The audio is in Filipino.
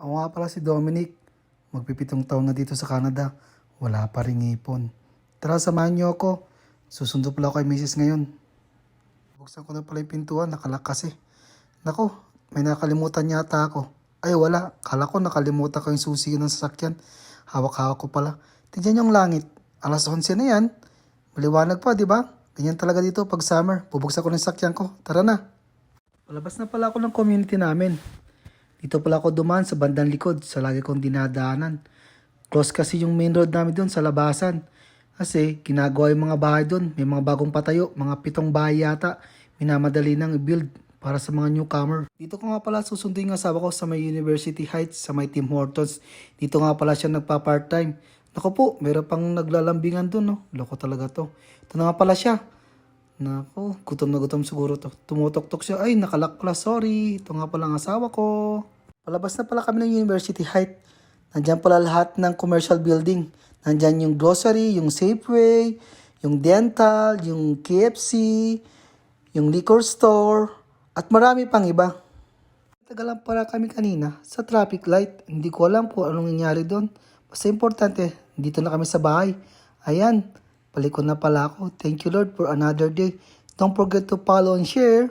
Ako nga pala si Dominic. Magpipitong taon na dito sa Canada. Wala pa rin ipon. Tara, samahan niyo ako. Susundo pala ako kay Mrs. ngayon. Buksan ko na pala yung pintuan. Nakalak kasi. Nako, may nakalimutan yata ako. Ay wala, kala ko nakalimutan ko yung susi ng sasakyan. Hawak-hawak ko pala. Tignan yung langit. Alas 11 na yan. Maliwanag pa, di ba? Ganyan talaga dito pag summer. Bubuksan ko ng sasakyan ko. Tara na. Palabas na pala ako ng community namin. Dito pala ako dumaan sa bandang likod sa lagi kong dinadaanan. Close kasi yung main road namin doon sa labasan. Kasi ginagawa yung mga bahay doon. May mga bagong patayo, mga pitong bahay yata. Minamadali nang i-build para sa mga newcomer. Dito ko nga pala susunduin yung asawa ko sa may University Heights, sa may Tim Hortons. Dito nga pala siya nagpa-part-time. Naku po, meron pang naglalambingan doon, no? Loko talaga to. Ito na nga pala siya. Naku, gutom na gutom siguro to. Tumutok-tok siya. Ay, nakalak pala, sorry. Ito nga pala ang asawa ko. Palabas na pala kami ng University Heights. Nandyan pala lahat ng commercial building. Nandyan yung grocery, yung Safeway, yung dental, yung KFC, yung liquor store, at marami pang iba. Tagal lang pala kami kanina sa traffic light. Hindi ko alam po anong nangyari doon. Basta importante, dito na kami sa bahay. Ayan, palikon na pala ako. Thank you Lord for another day. Don't forget to follow and share.